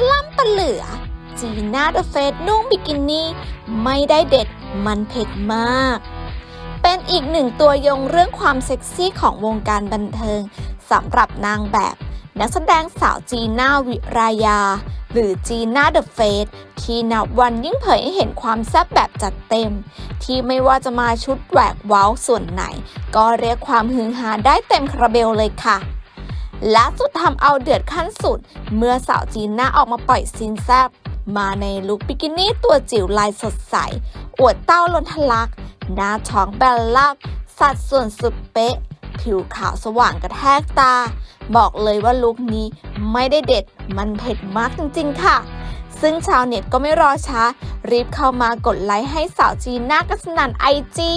สือ จีน่าเดอะเฟสนุ่งบิกินี่ไม่ได้เด็ดมันเผ็ดมาก เป็นอีกหนึ่งตัวยงเรื่องความเซ็กซี่ของวงการบันเทิงสำหรับนางแบบ นักแสดงสาวจีน่าวิรายา หรือจีน่าเดอะเฟสที่นับวันยิ่งเผยให้เห็นความแซ่บแบบจัดเต็ม ที่ไม่ว่าจะมาชุดแหวกเว้าส่วนไหน ก็เรียกความฮือฮาได้เต็มคาราเบลเลยค่ะ และสุดทำเอาเดือดขั้นสุด เมื่อสาวจีน่าออกมาปล่อยซีนแซบมาในลุคบิกินี่ตัวจิ๋วลายสดใส อวดเต้าล้นทะลัก หน้าท้องแบนลัก สัดส่วนสุดเป๊ะ ผิวขาวสว่างกระแทกตา บอกเลยว่าลุคนี้ไม่ได้เด็ด มันเผ็ดมากจริงๆค่ะ ซึ่งชาวเน็ตก็ไม่รอช้า รีบเข้ามากดไลค์ให้สาวจีน่ากันสนั่นไอจี